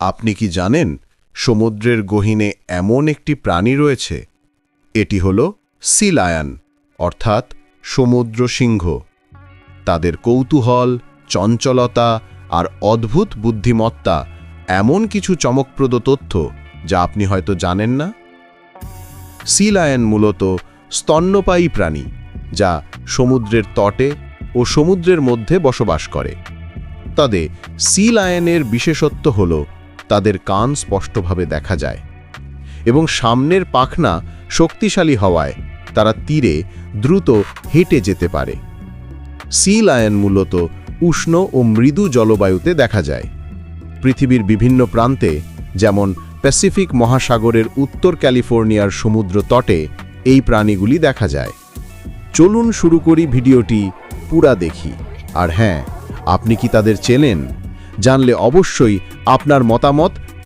আপনি কি জানেন সমুদ্রের গহীনে এমন একটি প্রাণী রয়েছে? এটি হল সি লায়ন অর্থাৎ সমুদ্র সিংহ। তাদের কৌতূহল, চঞ্চলতা আর অদ্ভুত বুদ্ধিমত্তা এমন কিছু চমকপ্রদ তথ্য যা আপনি হয়তো জানেন না। সি লায়ন মূলত স্তন্যপায়ী প্রাণী যা সমুদ্রের তটে ও সমুদ্রের মধ্যে বসবাস করে। তবে সি লায়নের বিশেষত্ব হল তাদের কান স্পষ্টভাবে দেখা যায় এবং সামনের পাখনা শক্তিশালী হওয়ায় তারা তীরে দ্রুত হেঁটে যেতে পারে। সি লায়ন মূলত উষ্ণ ও মৃদু জলবায়ুতে দেখা যায়। পৃথিবীর বিভিন্ন প্রান্তে, যেমন প্যাসিফিক মহাসাগরের উত্তর ক্যালিফোর্নিয়ার সমুদ্র তটে, এই প্রাণীগুলি দেখা যায়। চলুন শুরু করি ভিডিওটি পুরা দেখি। আর হ্যাঁ আপনি কি তাদের চেনেন? জানলে অবশ্যই আপনার মতামত